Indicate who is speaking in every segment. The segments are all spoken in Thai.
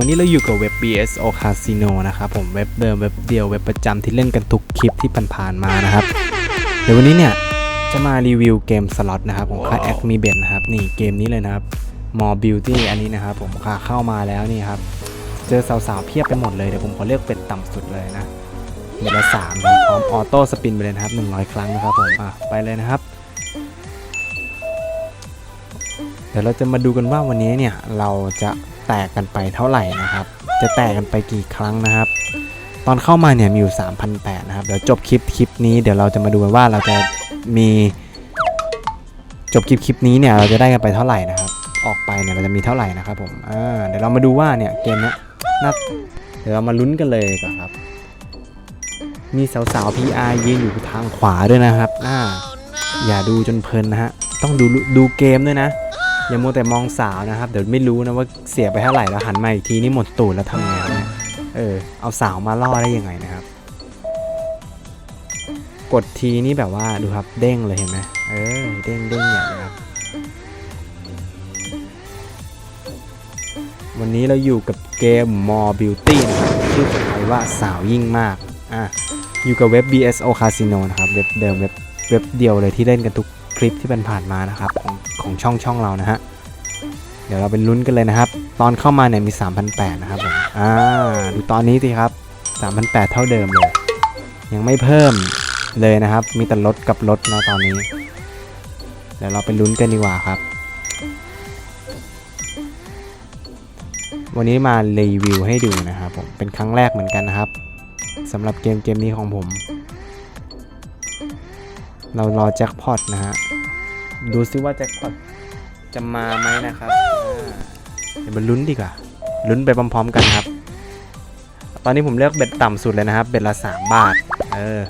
Speaker 1: วันนี้เราอยู่กับเว็บ BSO Casino นะครับผมเว็บเดิมเว็บเดียวเว็บประจำที่เล่นกันทุกคลิปที่ผ่านๆมานะครับ เดี๋ยววันนี้เนี่ยจะมารีวิวเกมสล็อตนะครับผมค่าแอคมีเบนนะครับนี่เกมนี้เลยนะครับ More Beauty อันนี้นะครับผมค่าเข้ามาแล้วนี่ครับ เจอสาวๆเพียบไปหมดเลยเดี๋ยวผมขอเลือกเป็นต่ำสุดเลยนะเบอร์ละสามนะพร้อมออโต้สปินไปเลยนะครับ100ครั้งนะครับผมอะไปเลยนะครับ เดี๋ยวเราจะมาดูกันว่าวันนี้เนี่ยเราจะ แตกกันไปเท่าไหร่นะครับ จะแตกกันไปกี่ครั้งนะครับ ตอนเข้ามาเนี่ยมีอยู่3,800นะครับ เดี๋ยวจบคลิปคลิปนี้เดี๋ยวเราจะมาดูกันว่าเราจะมีจบคลิปคลิปนี้เนี่ยเราจะได้กันไปเท่าไหร่นะครับ ออกไปเนี่ยเราจะมีเท่าไหร่นะครับผมอ่าเดี๋ยวเรามาดูว่าเนี่ยเกมนี้น่าเดี๋ยวเรามาลุ้นกันเลยดีก่อนครับ มีสาวๆ PR ยืนอยู่ทางขวาด้วยนะครับอ่าอย่าดูจนเพลินนะฮะ ต้องดูดูเกมด้วยนะ อย่ามัวแต่มองสาวนะครับ เดี๋ยวไม่รู้นะว่าเสียไปเท่าไหร่แล้วหันมาอีกทีนี่หมดตูดแล้วทำไงครับเนี่ยเออ เอาสาวมาล่อได้ยังไงนะครับ กดทีนี่แบบว่าดูครับเด้งเลยเห็นไหมเออเด้งเด้งอย่างนะครับ วันนี้เราอยู่กับเกม More Beauty นะครับชื่อภาษาไทยว่าสาวยิ่งมากอะอยู่กับเว็บ BSO Casino นะครับ เว็บเดิมเว็บเว็บเดียวเลยที่เล่นกันทุก คลิปที่ผ่านๆมานะครับของของช่องช่องเรานะฮะเดี๋ยวเราไปลุ้นกันเลยนะครับ ตอนเข้ามาเนี่ยมี 3,800นะครับผมอ่าดูตอนนี้สิครับ 3,800 เท่าเดิมเลย ยังไม่เพิ่มเลยนะครับ มีแต่ลดกับลดนะตอนนี้ เดี๋ยวเราไปลุ้นกันดีกว่าครับ วันนี้มารีวิวให้ดูนะครับผมเป็นครั้งแรกเหมือนกันนะครับสำหรับเกมเกมนี้ของผม เรารอแจ็คพอตนะฮะ ดูซิว่าแจ็คพอตจะมาไหมนะครับอ่าเดี๋ยวมาลุ้นดีกว่า ลุ้นไปพร้อมๆกันครับ ตอนนี้ผมเลือกเบ็ดต่ำสุดเลยนะครับ เบ็ดละ 3 บาท เออ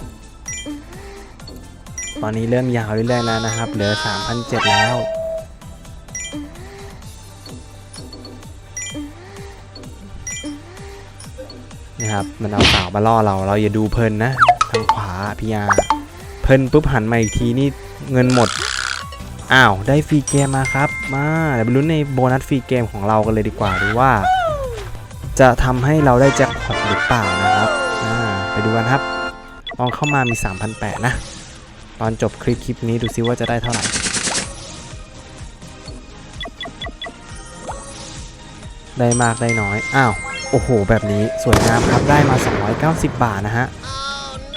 Speaker 1: ตอนนี้เริ่มยาวเรื่อยๆแล้วนะครับ เหลือ 3,700 แล้วนี่ครับ มันเอาสาวมาล่อเรา เราอย่าดูเพลินนะ ทางขวาพี่ยา เพลินปุ๊บหันมาอีกทีนี่เงินหมด อ้าว ได้ฟรีเกมมาครับ มาเดี๋ยวไปลุ้นในโบนัสฟรีเกมของเรากันเลยดีกว่าดูว่า จะทำให้เราได้แจ็คพอตหรือเปล่านะครับไปดูกันครับตอนเข้ามามี 3,800 นะ ตอนจบคลิปคลิปนี้ดูซิว่าจะได้เท่าไหร่ได้มากได้น้อย อ้าว โอ้โห แบบนี้สวยงามครับ ได้มา 290 บาทนะฮะ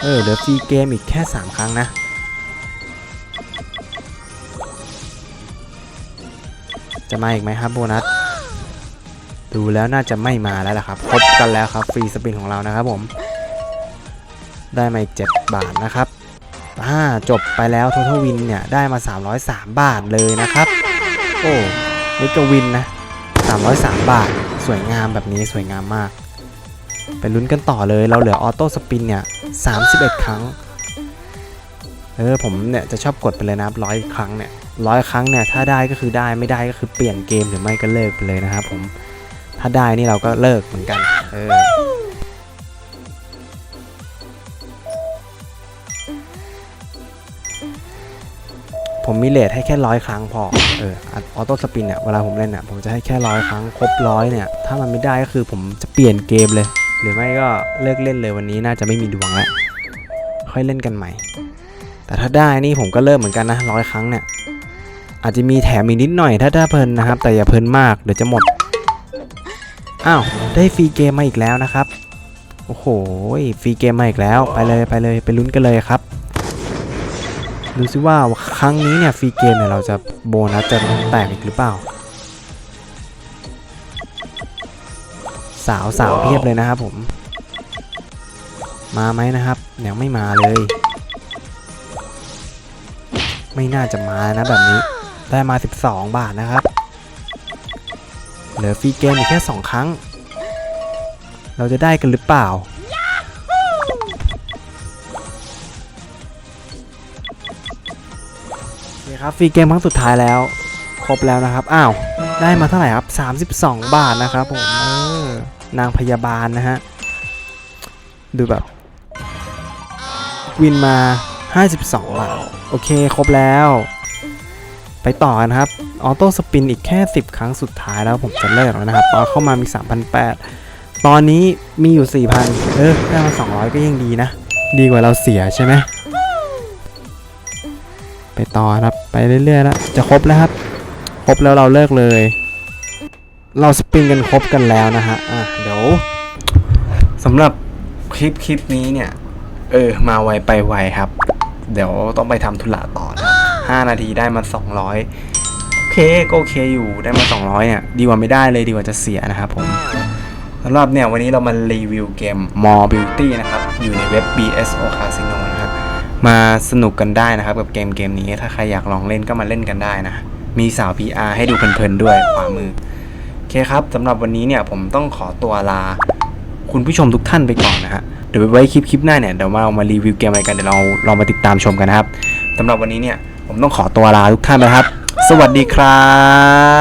Speaker 1: เออเหลือฟรีเกมอีกแค่ 3 ครั้งนะ จะมาอีกไหมครับโบนัส ดูแล้วน่าจะไม่มาแล้วล่ะครับ ครบกันแล้วครับ ฟรีสปินของเรานะครับผม ได้มาอีก 7 บาทนะครับอ่าจบไปแล้วท o ท a l วินเนี่ย ได้มา 303 บาทเลยนะครับ โอ้นี่ก็วินนะ 303 บาท สวยงามแบบนี้สวยงามมาก ไปลุ้นกันต่อเลยเราเหลือออโต้สปินเนี่ย31ครั้ง เออผมเนี่ยจะชอบกดไปเลยนะครับร้อยครั้งเนี่ยร้อยครั้งเนี่ยถ้าได้ก็คือได้ไม่ได้ก็คือเปลี่ยนเกมหรือไม่ก็เลิกไปเลยนะครับผมถ้าได้นี่เราก็เลิกเหมือนกัน เออผมมีเลทให้แค่ร้อยครั้งพอ เออออโต้สปินเนี่ยเวลาผมเล่นเนี่ยผมจะให้แค่ร้อยครั้งครบร้อยเนี่ย ถ้ามันไม่ได้ก็คือผมจะเปลี่ยนเกมเลย หรือไม่ก็เลิกเล่นเลยวันนี้น่าจะไม่มีดวงแล้วค่อยเล่นกันใหม่ แต่ถ้าได้นี่ผมก็เริ่มเหมือนกันนะร้อยครั้งเนี่ย อาจจะมีแถมอีกนิดหน่อยถ้าถ้าเพลินนะครับ แต่อย่าเพลินมากเดี๋ยวจะหมด อ้าวได้ฟรีเกมมาอีกแล้วนะครับ โอ้โหฟรีเกมมาอีกแล้วไปเลยไปเลยไปลุ้นกันเลยครับดูซิว่าครั้งนี้เนี่ยฟรีเกมเนี่ยเราจะโบนัสจะแตกอีกหรือเปล่า สาวสาวเพียบเลยนะครับผม มาไหมนะครับยังไม่มาเลย ไม่น่าจะมานะแบบนี้ ได้มา 12 บาทนะครับ เหลือฟรีเกมอีกแค่ 2 ครั้ง เราจะได้กันหรือเปล่าโอเคครับฟรีเกมครั้งสุดท้ายแล้ว ครบแล้วนะครับ อ้าว ได้มาเท่าไหร่ครับ 32 บาทนะครับผมเออ นางพยาบาลนะฮะ ดูแบบ วินมา 52บาทโอเค ครบแล้ว ไปต่อกันครับ ออโต้สปินอีกแค่ 10 ครั้งสุดท้ายแล้วผมจะเลิกแล้วนะครับตอนเข้ามามี 3,800 ตอนนี้มีอยู่ 4,000 เออได้มา 200 ก็ยังดีนะ ดีกว่าเราเสียใช่ไหมไปต่อครับ ไปเรื่อยๆแล้วจะครบแล้วครับ ครบแล้วเราเลิกเลย เราสปินกันครบกันแล้วนะฮะ อะ เดี๋ยวสำหรับคลิปคลิปนี้เนี่ย เออ มาไวไปไวครับ เดี๋ยวต้องไปทำธุระต่อนะครับ5นาทีได้มา200โอเคก็โอเคอยู่ได้มา200เนี่ยดีกว่าไม่ได้เลยดีกว่าจะเสียนะครับผมสำหรับเนี่ยวันนี้เรามารีวิวเกม More Beauty นะครับ อยู่ในเว็บ BSO Casino นะครับมาสนุกกันได้นะครับ กับเกมเกมนี้ถ้าใครอยากลองเล่นก็มาเล่นกันได้นะ มีสาว PR ให้ดูเพลินๆด้วยขวามือ เคครับสำหรับวันนี้เนี่ยผมต้องขอตัวลา คุณผู้ชมทุกท่านไปก่อนนะฮะเดี๋ยวไว้คลิปคลิปหน้าเนี่ยเดี๋ยวมาเรามารีวิวเกมอะไรกันเดี๋ยวเราเรามาติดตามชมกันนะครับสำหรับวันนี้เนี่ยผมต้องขอตัวลาทุกท่านนะครับ สวัสดีครั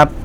Speaker 1: บ